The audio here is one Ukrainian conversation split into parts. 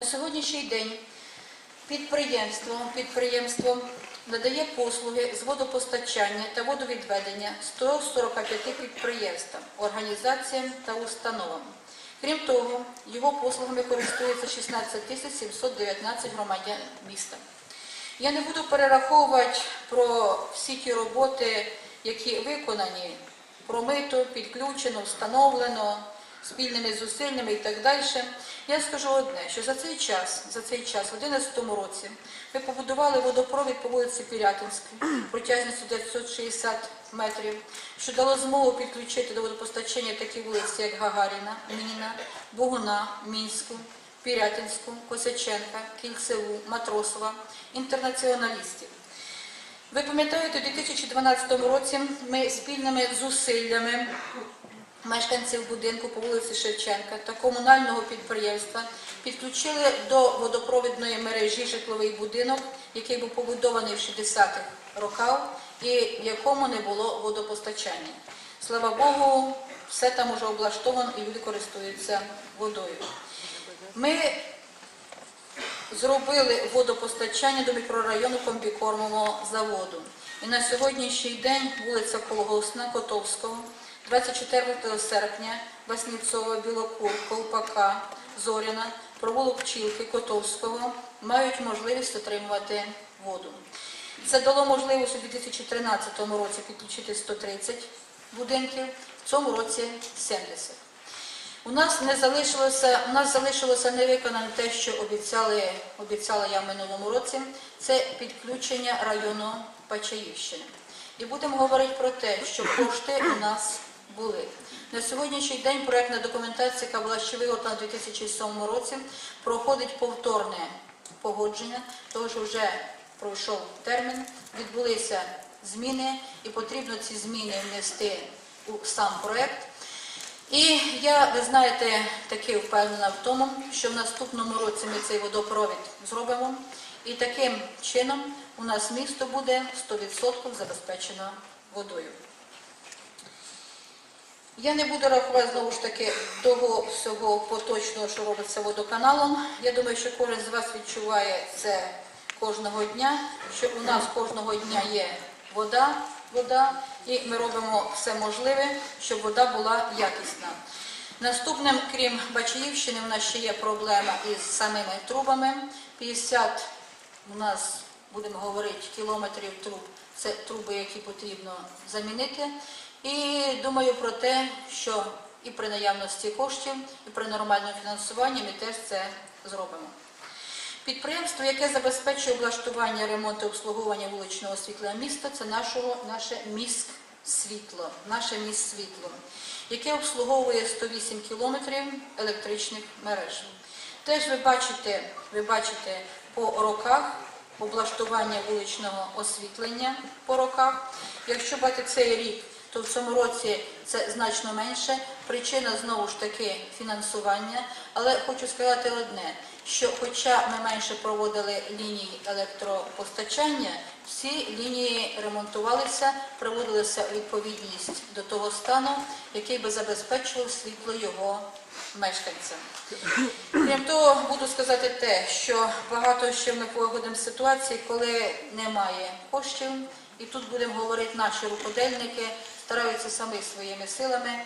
На сьогоднішній день підприємство, підприємство надає послуги з водопостачання та водовідведення 145 підприємствам, організаціям та установам. Крім того, його послугами користується 16 тисяч 719 громадян міста. Я не буду перераховувати про всі ті роботи, які виконані, промито, підключено, встановлено, спільними зусиллями і так далі. Я скажу одне, що за цей час, за цей час, в 2011 році, ми побудували водопровід по вулиці Пірятинській, протяжністю 960 метрів, що дало змогу підключити до водопостачання такі вулиці, як Гагаріна, Мініна, Богуна, Мінську, Пірятинську, Косяченка, Кільцеву, Матросова, інтернаціоналістів. Ви пам'ятаєте, у 2012 році ми спільними зусиллями мешканців будинку по вулиці Шевченка та комунального підприємства підключили до водопровідної мережі житловий будинок, який був побудований в 60-х роках і в якому не було водопостачання. Слава Богу, все там уже облаштовано і люди користуються водою. Ми зробили водопостачання до мікрорайону комбікормового заводу. І на сьогоднішній день вулиця Колгосна, Котовського, 24 серпня, Васнівцова, Білокур, Ковпака, Зоряна, провулок Пчілки, Котовського мають можливість отримувати воду. Це дало можливість у 2013 році підключити 130 будинків, в цьому році 70. У нас не залишилося, у нас залишилося невиконане те, що обіцяли, обіцяла я в минулому році, це підключення району Пачаївщини. І будемо говорити про те, що кошти у нас були. На сьогоднішній день проєктна документація, яка була ще виготовлена у 2007 році, проходить повторне погодження, тому що вже пройшов термін, відбулися зміни, і потрібно ці зміни внести у сам проєкт. І я, ви знаєте, таки впевнена в тому, що в наступному році ми цей водопровід зробимо. І таким чином у нас місто буде 100% забезпечено водою. Я не буду рахувати знову ж таки того всього поточного, що робиться водоканалом. Я думаю, що кожен з вас відчуває це кожного дня, що у нас кожного дня є вода, вода, і ми робимо все можливе, щоб вода була якісна. Наступним, крім Бачаївщини, у нас ще є проблема із самими трубами. 50 у нас, будемо говорити, кілометрів труб. Це труби, які потрібно замінити. І думаю про те, що і при наявності коштів, і при нормальному фінансуванні ми теж це зробимо. Підприємство, яке забезпечує облаштування, ремонт і обслуговування вуличного освітлення міста, це нашого, наше міст світло, наше міст світло, яке обслуговує 108 кілометрів електричних мереж. Теж ви бачите, ви бачите по роках облаштування вуличного освітлення по роках. Якщо брати цей рік, то в цьому році це значно менше. Причина знову ж таки фінансування. Але хочу сказати одне, що хоча ми менше проводили лінії електропостачання, всі лінії ремонтувалися, приводилися у відповідність до того стану, який би забезпечував світло його мешканцям. Крім того, буду сказати те, що багато ще ми погодимо ситуації, коли немає коштів, і тут будемо говорити, наші рукодельники стараються самі своїми силами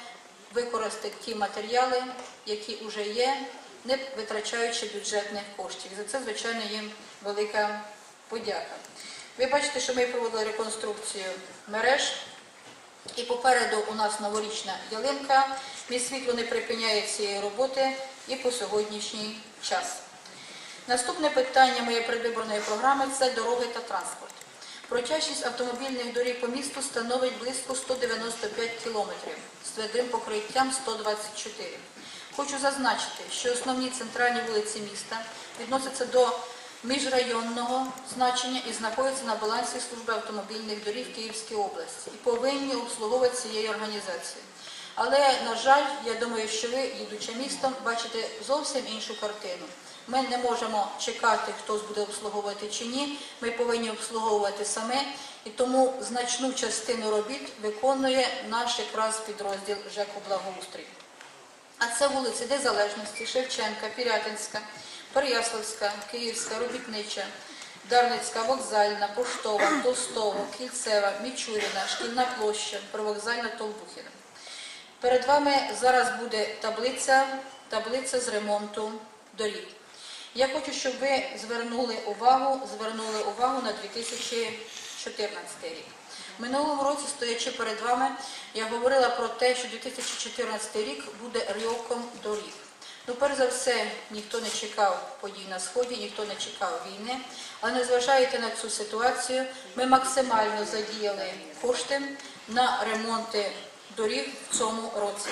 використати ті матеріали, які вже є, не витрачаючи бюджетних коштів. За це, звичайно, їм велика подяка. Ви бачите, що ми проводили реконструкцію мереж. І попереду у нас новорічна ялинка. Мій світло не припиняє цієї роботи і по сьогоднішній час. Наступне питання моєї предвиборної програми це дороги та транспорт. Протяжність автомобільних доріг по місту становить близько 195 кілометрів з твердим покриттям 124. Хочу зазначити, що основні центральні вулиці міста відносяться до міжрайонного значення і знаходяться на балансі служби автомобільних доріг Київської області і повинні обслуговувати цієї організації. Але, на жаль, я думаю, що ви, їдучи містом, бачите зовсім іншу картину. Ми не можемо чекати, хтось буде обслуговувати чи ні. Ми повинні обслуговувати саме, і тому значну частину робіт виконує наш якраз підрозділ ЖЕКу Благоустрій. А це вулиці Незалежності, Шевченка, Пірятинська, Переяславська, Київська, Робітнича, Дарницька, Вокзальна, Поштова, Толстого, Кільцева, Мічуріна, Шкільна площа, Привокзальна, Толбухіна. Перед вами зараз буде таблиця, таблиця з ремонту доріг. Я хочу, щоб ви звернули увагу, звернули увагу на 2014 рік. Минулому році, стоячи перед вами, я говорила про те, що 2014 рік буде роком доріг. Ну, перш за все, ніхто не чекав подій на сході, ніхто не чекав війни, але незважаючи на цю ситуацію, ми максимально задіяли кошти на ремонти доріг в цьому році.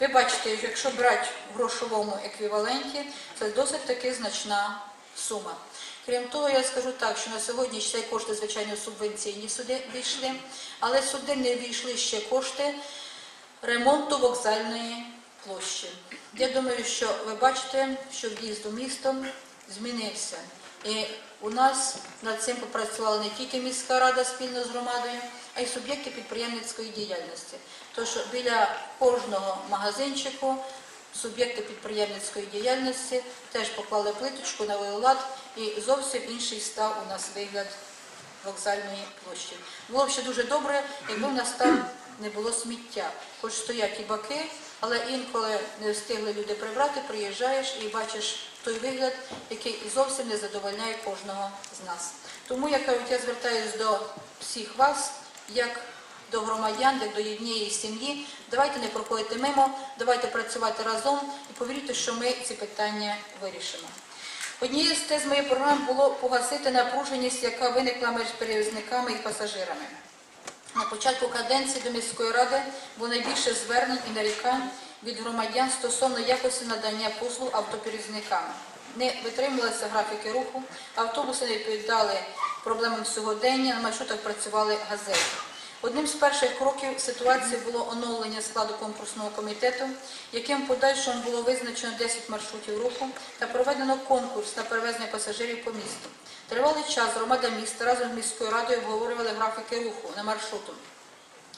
Ви бачите, якщо брати в грошовому еквіваленті, це досить таки значна сума. Крім того, я скажу так, що на сьогодні ще кошти, звичайно, субвенційні сюди війшли, але сюди не війшли ще кошти ремонту вокзальної площі. Я думаю, що ви бачите, що в'їзд у місто змінився. І у нас над цим попрацювала не тільки міська рада спільно з громадою, а й суб'єкти підприємницької діяльності. Тож біля кожного магазинчику суб'єкти підприємницької діяльності теж поклали плиточку, навели лад і зовсім інший став у нас вигляд вокзальної площі. Було б ще дуже добре, якби в нас там не було сміття. Хоч стоять і баки, але інколи не встигли люди прибрати, приїжджаєш і бачиш той вигляд, який зовсім не задовольняє кожного з нас. Тому я кажу, я звертаюся до всіх вас, як до громадян, як до однієї сім'ї. Давайте не проходити мимо, давайте працювати разом і повірте, що ми ці питання вирішимо. Однією з тез моєї програми було погасити напруженість, яка виникла між перевізниками і пасажирами. На початку каденції до міської ради було найбільше звернень і нарікань від громадян стосовно якості надання послуг автоперевізниками. Не витримувалися графіки руху, автобуси не відповідали проблемам сьогодення, на маршрутах працювали газети. Одним з перших кроків ситуації було оновлення складу конкурсного комітету, яким подальшому було визначено 10 маршрутів руху та проведено конкурс на перевезення пасажирів по місту. Тривалий час громада міста разом з міською радою обговорювали графіки руху на маршруту.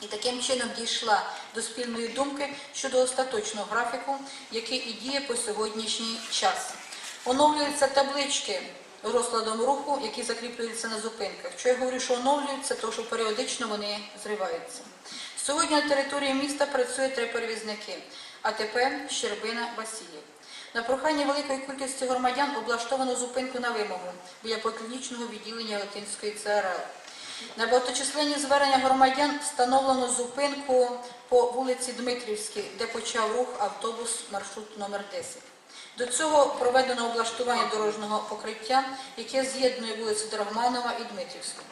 І таким чином дійшла до спільної думки щодо остаточного графіку, який і діє по сьогоднішній час. Оновлюються таблички розкладом руху, які закріплюються на зупинках. Що я говорю, що оновлюються, тому що періодично вони зриваються. Сьогодні на території міста працює три перевізники АТП, Щербина, Васильєв. На прохання великої кількості громадян облаштовано зупинку на вимогу біля поліклінічного відділення Латинської ЦРЛ. На багаточисленні звернення громадян встановлено зупинку по вулиці Дмитрівській, де почав рух автобус маршрут номер 10. До цього проведено облаштування дорожнього покриття, яке з'єднує вулицю Драгманова і Дмитрівську.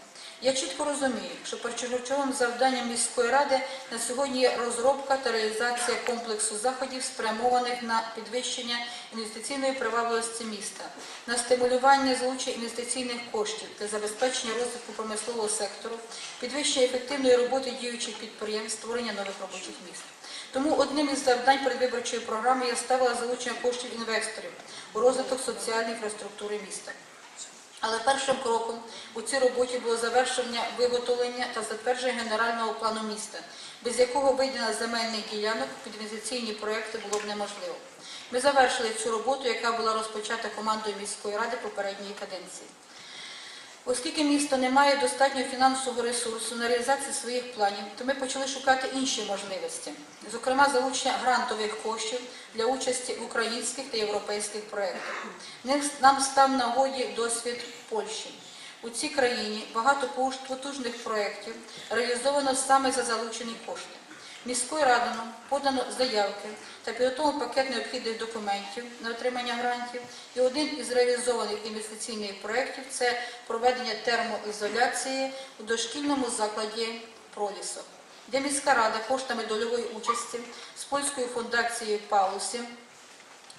Я чітко розумію, що першочерговим завданням міської ради на сьогодні є розробка та реалізація комплексу заходів, спрямованих на підвищення інвестиційної привабливості міста, на стимулювання залучення інвестиційних коштів та забезпечення розвитку промислового сектору, підвищення ефективної роботи діючих підприємств, створення нових робочих місць. Тому одним із завдань передвиборчої програми я ставила залучення коштів інвесторів у розвиток соціальної інфраструктури міста. Але першим кроком у цій роботі було завершення виготовлення та затвердження генерального плану міста, без якого виділення земельних ділянок під інвестиційні проекти було б неможливо. Ми завершили цю роботу, яка була розпочата командою міської ради попередньої каденції. Оскільки місто не має достатньо фінансового ресурсу на реалізацію своїх планів, то ми почали шукати інші можливості, зокрема залучення грантових коштів для участі в українських та європейських проєктах. Нам став нагоді досвід Польщі. У цій країні багато потужних проєктів реалізовано саме за залучені кошти. Міською радою подано заявки та підготовлено пакет необхідних документів на отримання грантів. І один із реалізованих інвестиційних проєктів – це проведення термоізоляції у дошкільному закладі «Пролісок», де міська рада коштами дольової участі з польською фундацією Паусі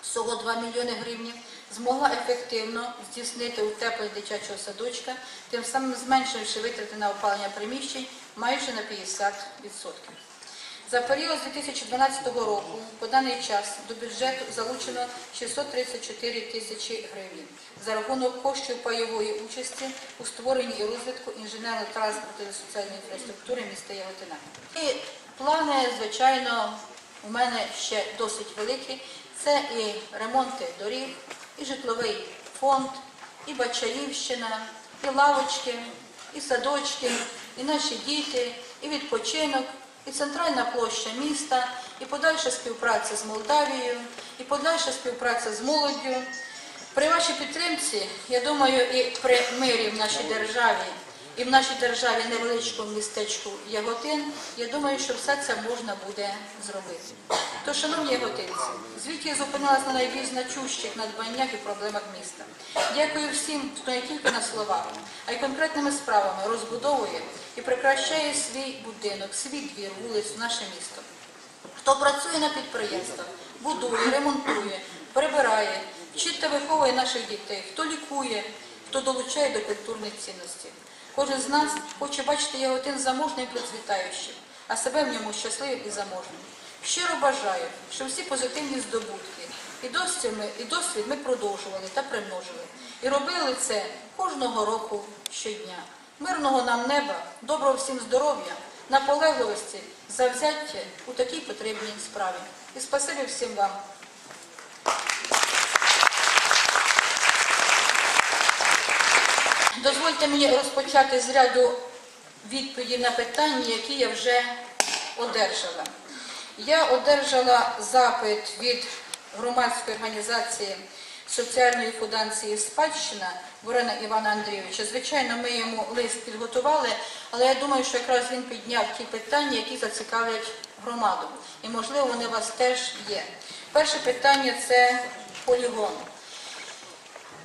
всього 2 мільйони гривень, змогла ефективно здійснити утеплення дитячого садочка, тим самим зменшивши витрати на опалення приміщень майже на 50%. За період з 2012 року по даний час до бюджету залучено 634 тисячі гривень за рахунок коштів пайової участі у створенні і розвитку інженерно-транспортної та соціальної інфраструктури міста Яготина. І плани, звичайно, у мене ще досить великі. Це і ремонти доріг, і житловий фонд, і Бачаївщина, і лавочки, і садочки, і наші діти, і відпочинок, і центральна площа міста, і подальша співпраця з Молдавією, і подальша співпраця з молоддю. При вашій підтримці, я думаю, і при мирі в нашій державі, і в нашій державі невеличкому містечку Яготин, я думаю, що все це можна буде зробити. То, шановні яготинці, звідки я зупинилась на найбільш значущих надбаннях і проблемах міста. Дякую всім, хто не тільки на словах, а й конкретними справами розбудовує і прикращає свій будинок, свій двір, вулицю, наше місто. Хто працює на підприємствах, будує, ремонтує, прибирає, вчить та виховує наших дітей, хто лікує, хто долучає до культурних цінностей. Кожен з нас хоче бачити Яготин заможним і процвітаючим, а себе в ньому щасливим і заможним. Щиро бажаю, щоб всі позитивні здобутки і досвід ми, і досвід ми продовжували та примножили. І робили це кожного року щодня. Мирного нам неба, доброго всім здоров'я, наполегливості, завзяття у такій потрібній справі. І спасибі всім вам. Дозвольте мені розпочати з ряду відповідей на питання, які я вже одержала. Я одержала запит від громадської організації соціальної фундації Спадщина Ворона Івана Андрійовича. Звичайно, ми йому лист підготували, але я думаю, що якраз він підняв ті питання, які зацікавлять громаду. І, можливо, вони у вас теж є. Перше питання це полігон.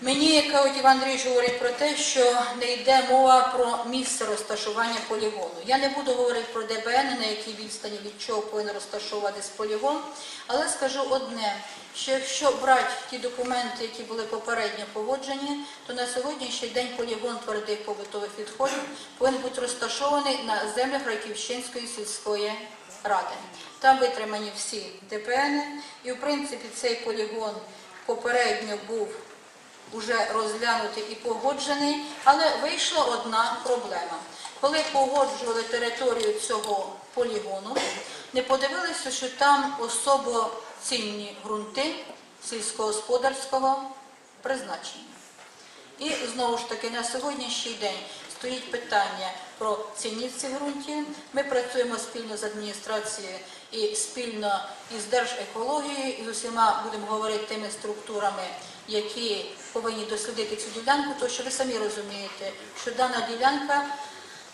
Мені кажуть, Іван Андрійович говорить про те, що не йде мова про місце розташування полігону. Я не буду говорити про ДБН, на якій відстані від чого повинен розташовуватись полігон, але скажу одне, що якщо брати ті документи, які були попередньо погоджені, то на сьогоднішній день полігон твердих побутових відходів повинен бути розташований на землях Раківщинської сільської ради. Там витримані всі ДПН, і в принципі цей полігон попередньо був уже розглянутий і погоджений, але вийшла одна проблема. Коли погоджували територію цього полігону, не подивилися, що там особо цінні ґрунти сільськогосподарського призначення. І знову ж таки на сьогоднішній день стоїть питання про цінність цих ґрунтів. Ми працюємо спільно з адміністрацією і спільно із Держекологією, і з усіма будемо говорити тими структурами, які повинні дослідити цю ділянку, тому що ви самі розумієте, що дана ділянка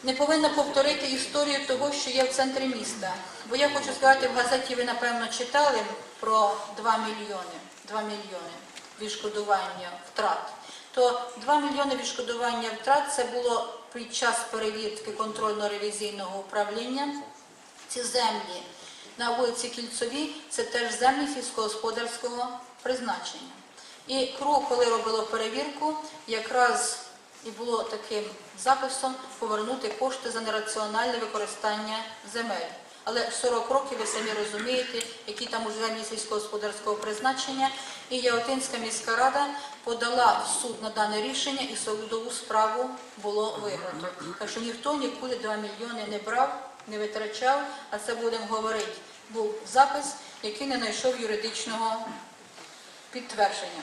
не повинна повторити історію того, що є в центрі міста. Бо я хочу сказати, в газеті ви напевно читали про 2 мільйони, 2 мільйони відшкодування втрат. То 2 мільйони відшкодування втрат це було під час перевірки контрольно-ревізійного управління. Ці землі на вулиці Кільцовій це теж землі сільськогосподарського призначення. І КРУ, коли робило перевірку, якраз і було таким записом повернути кошти за нераціональне використання земель. Але 40 років ви самі розумієте, які там уже землі сільськогосподарського призначення. І Яготинська міська рада подала в суд на дане рішення і судову справу було виграно. Так що ніхто нікуди 2 мільйони не брав, не витрачав, а це будемо говорити. Був запис, який не знайшов юридичного підтвердження.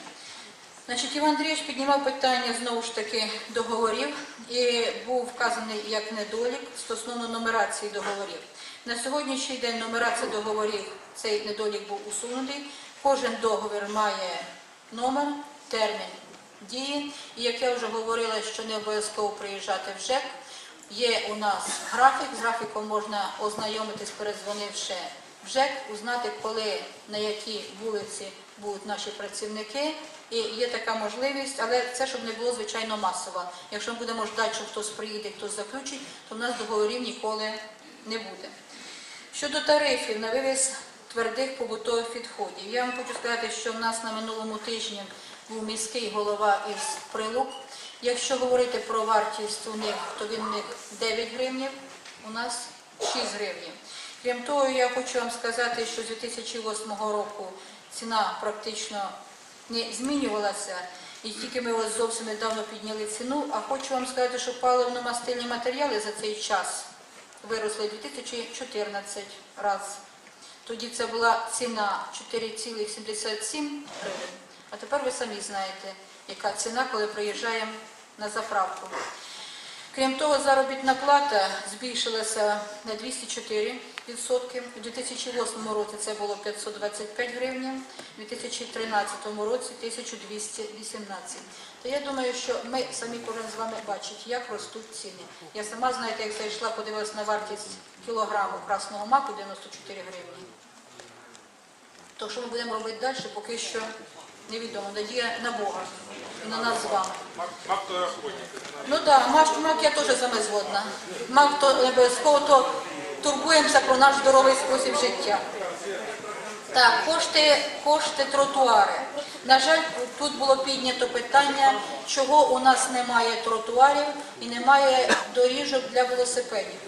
Значить, Іван Андрійович піднімав питання знову ж таки договорів і був вказаний як недолік стосовно нумерації договорів. На сьогоднішній день нумерація договорів, цей недолік був усунутий. Кожен договір має номер, термін дії. І як я вже говорила, що не обов'язково приїжджати в ЖЕК. Є у нас графік, з графіком можна ознайомитись, передзвонивши в ЖЕК, узнати, коли, на якій вулиці будуть наші працівники. І є така можливість, але це щоб не було звичайно масово. Якщо ми будемо ждати, що хтось приїде, хтось заключить, то в нас договорів ніколи не буде. Щодо тарифів на вивіз твердих побутових відходів, я вам хочу сказати, що в нас на минулому тижні був міський голова із прилук. Якщо говорити про вартість у них, то він у них 9 гривнів, у нас 6 гривнів. Крім того, я хочу вам сказати, що з 2008 року ціна практично не змінювалася, і тільки ми ось зовсім недавно підняли ціну. А хочу вам сказати, що паливно-мастильні матеріали за цей час виросли 2014 раз. Тоді це була ціна 4,77 гривень, А тепер ви самі знаєте, яка ціна, коли приїжджаємо на заправку. Крім того, заробітна плата збільшилася на 204%. У 2008 році це було 525 гривень, у 2013 році 1218. То я думаю, що ми самі кожен з вами бачить, як ростуть ціни. Я сама, знаєте, як зайшла, подивилась на вартість кілограму красного маку 94 гривні. То, що ми будемо робити далі, поки що невідомо. Надія на Бога і на нас з вами. Мак, то охотник. Ну так, мак, мак я теж з вами згодна. Мак то обов'язково то турбуємося про наш здоровий спосіб життя. Так, кошти, кошти тротуари. На жаль, тут було піднято питання, чого у нас немає тротуарів і немає доріжок для велосипедів.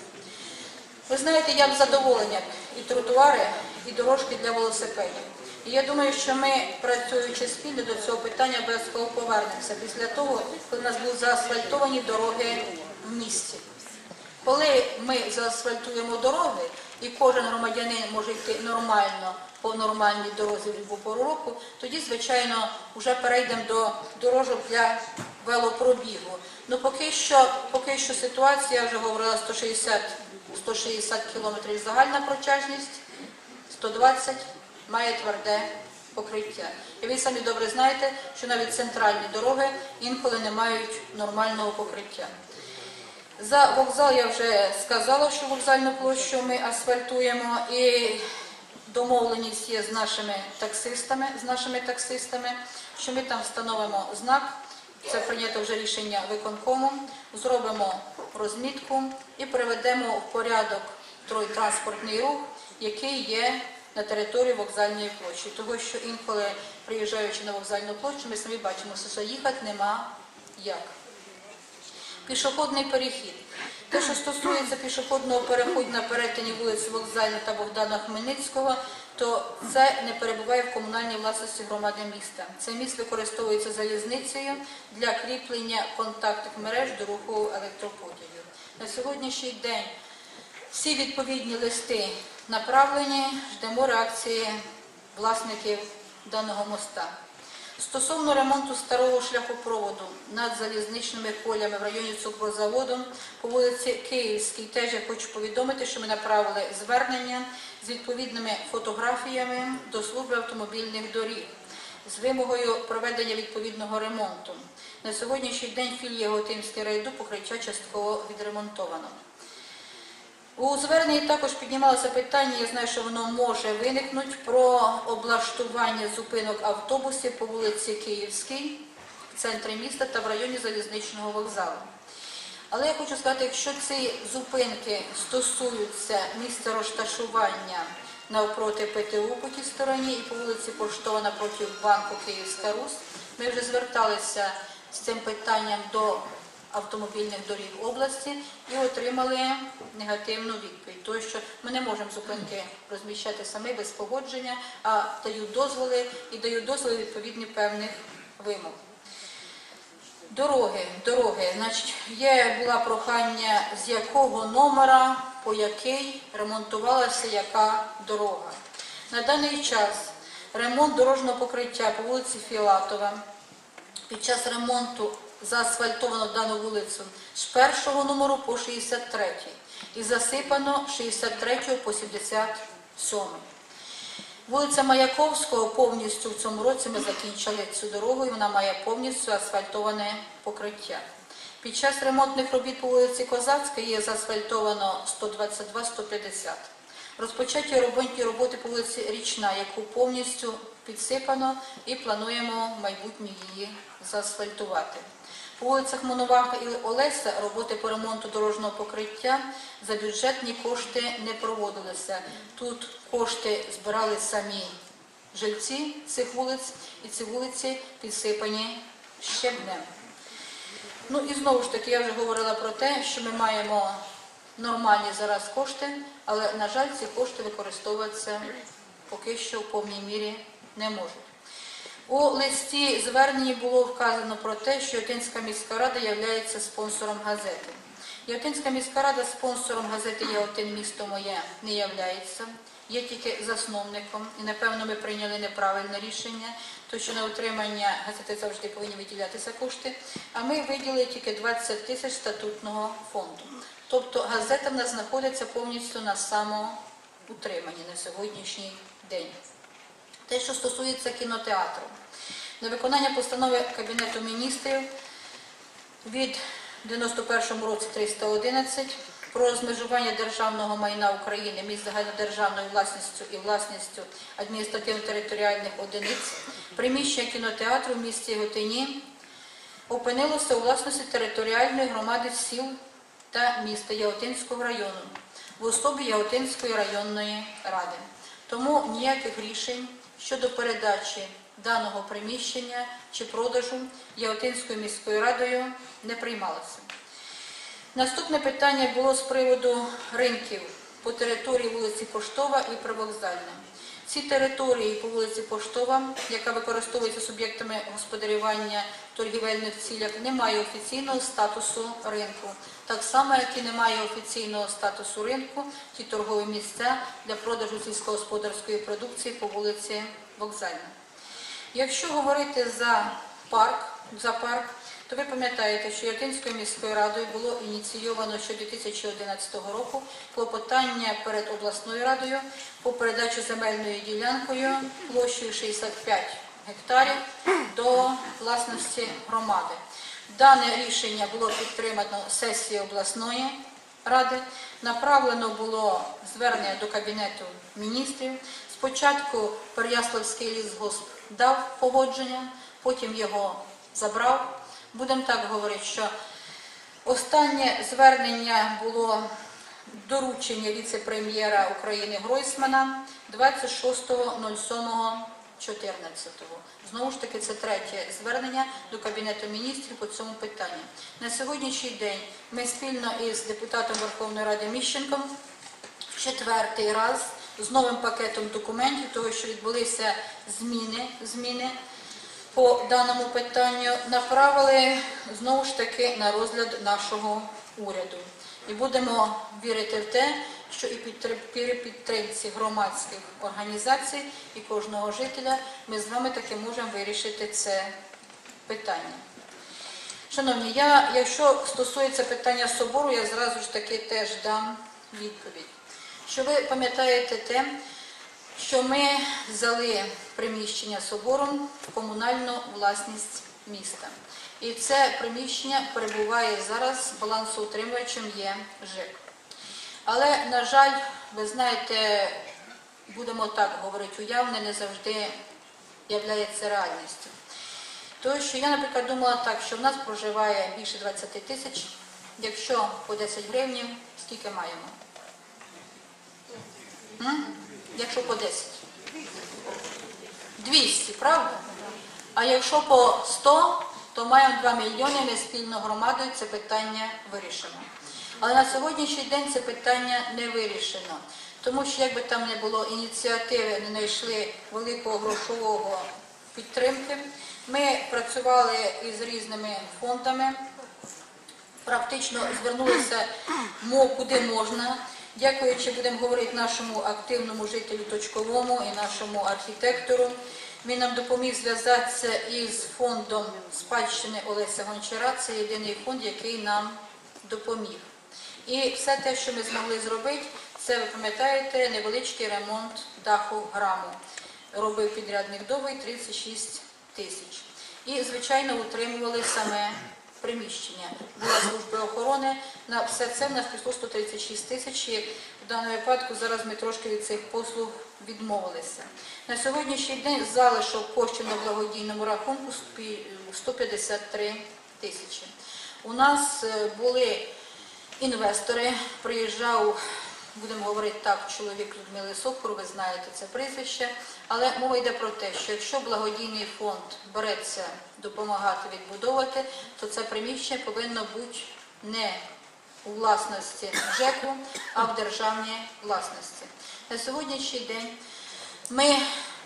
Ви знаєте, я б задоволення і тротуари, і дорожки для велосипедів. І я думаю, що ми, працюючи спільно до цього питання, обов'язково повернемося після того, коли у нас будуть заасфальтовані дороги в місті. Коли ми заасфальтуємо дороги, і кожен громадянин може йти нормально по нормальній дорозі в будь-яку року, тоді, звичайно, вже перейдемо до дорожок для велопробігу. Ну поки що, поки що ситуація, я вже говорила 160, 160 кілометрів загальна протяжність, 120 має тверде покриття. І ви самі добре знаєте, що навіть центральні дороги інколи не мають нормального покриття. За вокзал я вже сказала, що вокзальну площу ми асфальтуємо і домовленість є з нашими таксистами, з нашими таксистами, що ми там встановимо знак. Це прийнято вже рішення виконкому. Зробимо розмітку і приведемо в порядок той транспортний рух, який є на території вокзальної площі. Того, що інколи приїжджаючи на вокзальну площу, ми самі бачимо, що заїхати нема як. Пішохідний перехід. Те, що стосується пішохідного переходу на перетині вулиці Вокзальна та Богдана Хмельницького, то це не перебуває в комунальній власності громади міста. Це міст використовується залізницею для кріплення контактних мереж до руху електропотягів. На сьогоднішній день всі відповідні листи направлені, ждемо реакції власників даного моста. Стосовно ремонту старого шляхопроводу над залізничними полями в районі цукрозаводу по вулиці Київській, теж я хочу повідомити, що ми направили звернення з відповідними фотографіями до служби автомобільних доріг з вимогою проведення відповідного ремонту. На сьогоднішній день філія Готинський райду покриття частково відремонтовано. У зверненні також піднімалося питання, я знаю, що воно може виникнути, про облаштування зупинок автобусів по вулиці Київській, в центрі міста та в районі залізничного вокзалу. Але я хочу сказати, якщо ці зупинки стосуються місця розташування навпроти ПТУ по тій стороні і по вулиці Поштова напроти банку Київська Русь, ми вже зверталися з цим питанням до автомобільних доріг області і отримали негативну відповідь. Тому що ми не можемо зупинки розміщати самі без погодження, а дають дозволи і дають дозволи відповідні певних вимог. Дороги, дороги. Значить, є була прохання, з якого номера, по який ремонтувалася яка дорога. На даний час ремонт дорожнього покриття по вулиці Філатова. Під час ремонту заасфальтовано дану вулицю з першого номеру по 63 і засипано з 63 по 77. Вулиця Маяковського повністю в цьому році ми закінчили цю дорогу і вона має повністю асфальтоване покриття. Під час ремонтних робіт по вулиці Козацькій є заасфальтовано 122-150. Розпочаті ремонтні роботи по вулиці Річна, яку повністю підсипано і плануємо майбутнє її заасфальтувати. Вулицях Моноваха і Олеся роботи по ремонту дорожнього покриття за бюджетні кошти не проводилися. Тут кошти збирали самі жильці цих вулиць, і ці вулиці підсипані щебнем. Ну і знову ж таки, я вже говорила про те, що ми маємо нормальні зараз кошти, але, на жаль, ці кошти використовуватися поки що в повній мірі не можуть. У листі зверненні було вказано про те, що Ютинська міська рада є спонсором газети. Яготинська міська рада спонсором газети Яготин місто моє не являється. Є тільки засновником, і напевно ми прийняли неправильне рішення, тому що на утримання газети завжди повинні виділятися кошти. А ми виділили тільки 20 тисяч статутного фонду. Тобто газета в нас знаходиться повністю на самоутриманні на сьогоднішній день. Те, що стосується кінотеатру, на виконання постанови Кабінету міністрів від 91 році 311 про розмежування державного майна України між загальнодержавною власністю і власністю адміністративно-територіальних одиниць, приміщення кінотеатру в місті Готині опинилося у власності територіальної громади сіл та міста Яготинського району в особі Яготинської районної ради. Тому ніяких рішень щодо передачі даного приміщення чи продажу Яготинською міською радою не приймалося. Наступне питання було з приводу ринків по території вулиці Поштова і Привокзальна. Ці території по вулиці Поштова, яка використовується суб'єктами господарювання торгівельних цілях, не має офіційного статусу ринку. Так само, як і немає офіційного статусу ринку ті торгові місця для продажу сільськогосподарської продукції по вулиці Вокзальна. Якщо говорити за парк, за парк, то ви пам'ятаєте, що Ятинською міською радою було ініційовано ще 2011 року клопотання перед обласною радою по передачі земельною ділянкою площею 65 гектарів до власності громади. Дане рішення було підтримано сесією обласної ради. Направлено було звернення до Кабінету міністрів. Спочатку Переяславський лісгосп дав погодження, потім його забрав. Будемо так говорити, що останнє звернення було доручення віце-прем'єра України Гройсмана 26.07.14. Знову ж таки, це третє звернення до Кабінету міністрів по цьому питанню. На сьогоднішній день ми спільно із депутатом Верховної Ради Міщенком четвертий раз з новим пакетом документів, того що відбулися зміни, зміни по даному питанню, направили знову ж таки на розгляд нашого уряду. І будемо вірити в те, що і при підтримці громадських організацій і кожного жителя ми з вами таки можемо вирішити це питання. Шановні, я, якщо стосується питання собору, я зразу ж таки теж дам відповідь. Що ви пам'ятаєте те, що ми взяли приміщення собором в комунальну власність міста. І це приміщення перебуває зараз балансоутримувачем є ЖЕК. Але, на жаль, ви знаєте, будемо так говорити, уявне не завжди являється реальністю. Тому що я, наприклад, думала так, що в нас проживає більше 20 тисяч, якщо по 10 гривнів, скільки маємо? М? Якщо по 10. 200, правда? А якщо по 100, то маємо 2 мільйони, ми спільно громадою це питання вирішимо. Але на сьогоднішній день це питання не вирішено. Тому що якби там не було ініціативи, не знайшли великого грошового підтримки, ми працювали із різними фондами, практично звернулися мов куди можна. Дякуючи, будемо говорити нашому активному жителю точковому і нашому архітектору. Він нам допоміг зв'язатися із фондом спадщини Олеся Гончара. Це єдиний фонд, який нам допоміг. І все те, що ми змогли зробити, це ви пам'ятаєте, невеличкий ремонт даху граму. Робив підрядник довгий 36 тисяч. І, звичайно, утримували саме приміщення. Була служба охорони. На все це в нас пішло 136 тисяч. І в даному випадку зараз ми трошки від цих послуг відмовилися. На сьогоднішній день залишок коштів на благодійному рахунку спі- 153 тисячі. У нас е, були інвестори, приїжджав, будемо говорити так, чоловік Людмили Сокор, ви знаєте це прізвище, але мова йде про те, що якщо благодійний фонд береться допомагати відбудовувати, то це приміщення повинно бути не у власності ЖЕКу, а в державній власності. На сьогоднішній день ми,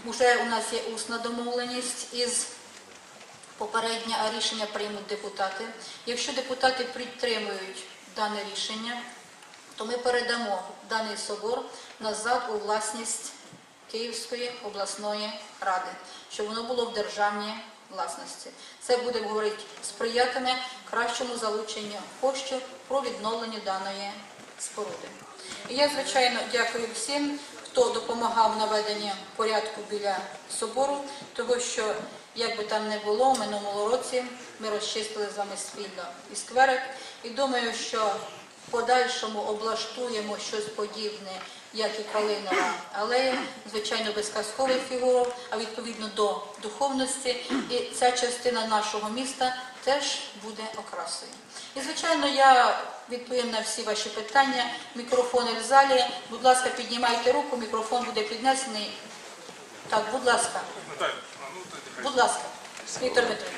вже у нас є усна домовленість із попереднє, а рішення приймуть депутати. Якщо депутати підтримують дане рішення, то ми передамо даний собор назад у власність Київської обласної ради, щоб воно було в державній власності. Це буде говорити сприятиме кращому залученню коштів про відновлення даної споруди. І я, звичайно, дякую всім, хто допомагав наведенні порядку біля собору, тому що, як би там не було, в минулому році ми розчистили з вами спільно і скверик. І думаю, що в подальшому облаштуємо щось подібне, як і Калинова алея, звичайно, без казкових фігур, а відповідно до духовності. І ця частина нашого міста теж буде окрасою. І, звичайно, я відповім на всі ваші питання. Мікрофони в залі. Будь ласка, піднімайте руку, мікрофон буде піднесений. Так, будь ласка. Будь ласка, Віктор Дмитрович.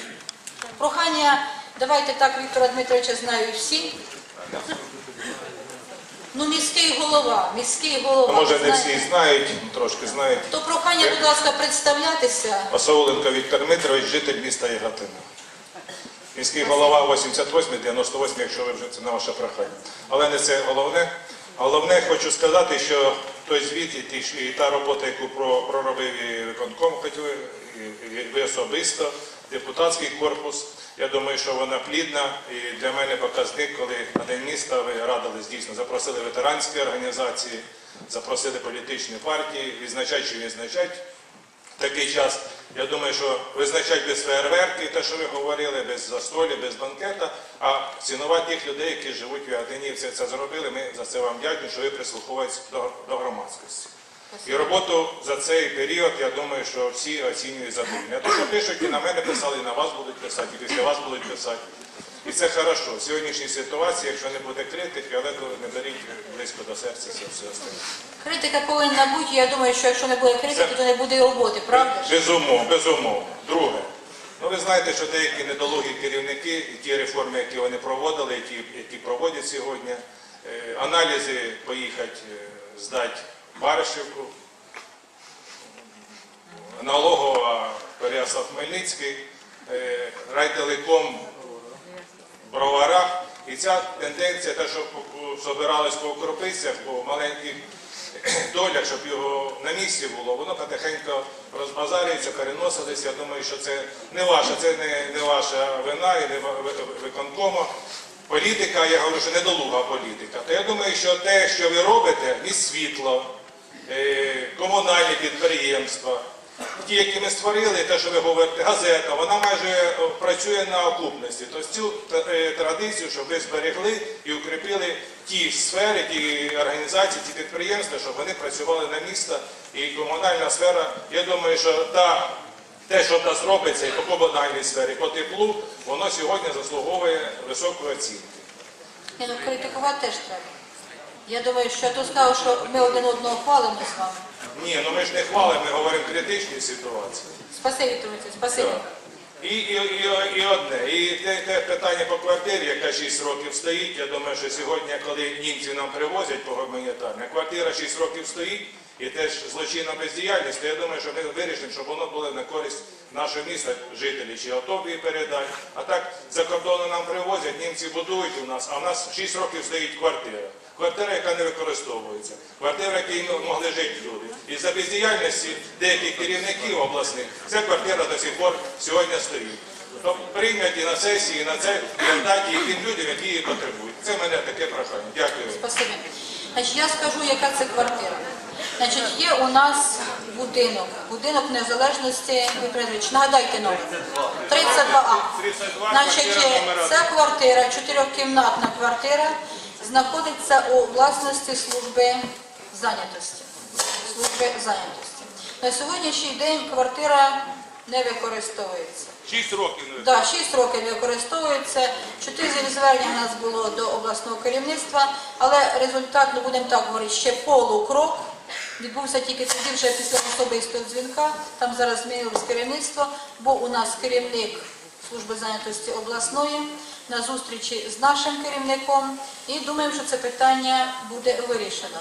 Прохання, давайте так, Віктора Дмитровича знають всі. Ну, міський голова, міський голова. Може не всі знають, трошки знають. То прохання, будь ласка, представлятися. Осауленко Віктор Дмитрович, житель міста Яготина. Міський голова 88-98, якщо ви вже це на ваше прохання. Але не це головне. Головне, хочу сказати, що той звіт і, та робота, яку про- проробив і виконком, і, ви особисто, депутатський корпус, я думаю, що вона плідна. І для мене показник, коли на День міста ви радились дійсно, запросили ветеранські організації, запросили політичні партії, відзначать чи відзначать такий час. Я думаю, що визначать без фейерверки, те, що ви говорили, без застолі, без банкета, а цінувати тих людей, які живуть в Яготині, все це зробили. Ми за це вам дякуємо, що ви прислуховуєтесь до, до громадськості. І роботу за цей період, я думаю, що всі оцінюють задовільно. А то, що пишуть, і на мене писали, і на вас будуть писати, і після вас будуть писати. І це хорошо. В сьогоднішній ситуації, якщо не буде критики, але не беріть близько до серця це все остальне. Критика повинна бути, я думаю, що якщо не буде критики, то не буде і роботи, правда? Безумовно, безумовно. Друге. Ну ви знаєте, що деякі недолугі керівники, і ті реформи, які вони проводили, які, які проводять сьогодні, е, аналізи поїхати е, здати Баришівку, налогова Переяслав Хмельницький, е, райтелеком в Броварах. І ця тенденція, те, що збиралось по окропицях, по маленьких долях, щоб його на місці було, воно потихеньку розбазарюється, переносилось. Я думаю, що це не ваша, це не, не ваша вина і не виконкома. Політика, я говорю, що недолуга політика. То я думаю, що те, що ви робите, і світло, е, комунальні підприємства, ті, які ми створили, те, що ви говорите, газета, вона майже е, працює на окупності. Тобто цю е, традицію, щоб ви зберегли і укріпили ті сфери, ті організації, ті підприємства, щоб вони працювали на місто і комунальна сфера. Я думаю, що та, те, що в нас робиться і по комунальній сфері, по теплу, воно сьогодні заслуговує високої оцінки. Ну критикувати теж треба. Я думаю, що я тут сказав, що ми один одного хвалимо з вами. Ні, ну ми ж не хвалимо, ми говоримо критичні ситуації. Спасибі, Дмитрович, спасибі. І, і, і, і одне, і те, те питання по квартирі, яка 6 років стоїть, я думаю, що сьогодні, коли німці нам привозять по гуманітарне, квартира 6 років стоїть, і теж злочинна бездіяльність, то я думаю, що ми вирішимо, щоб воно було на користь нашого міста, жителі, чи готові передати. А так за кордону нам привозять, німці будують у нас, а в нас 6 років стоїть квартира. Квартира, яка не використовується, квартира, в якій могли жити люди. І за бездіяльності деяких керівників обласних ця квартира до сих пор сьогодні стоїть. То прийняті на сесії, на це і віддаті тим людям, які її потребують. Це в мене таке прохання. Дякую. Спасибі. Значить, я скажу, яка це квартира. Значить, є у нас будинок, будинок незалежності, Петрович, нагадайте номер. 32А. 32, Значить, ця квартира, чотирьохкімнатна квартира, знаходиться у власності служби зайнятості. Служби зайнятості. На сьогоднішній день квартира не використовується. 6 років не Да, 6 років не використовується. Чотири звернення у нас було до обласного керівництва, але результат, ну будемо так говорити, ще полукрок. Відбувся тільки тоді вже після особистого дзвінка. Там зараз змінилось керівництво, бо у нас керівник служби зайнятості обласної на зустрічі з нашим керівником і думаємо, що це питання буде вирішено.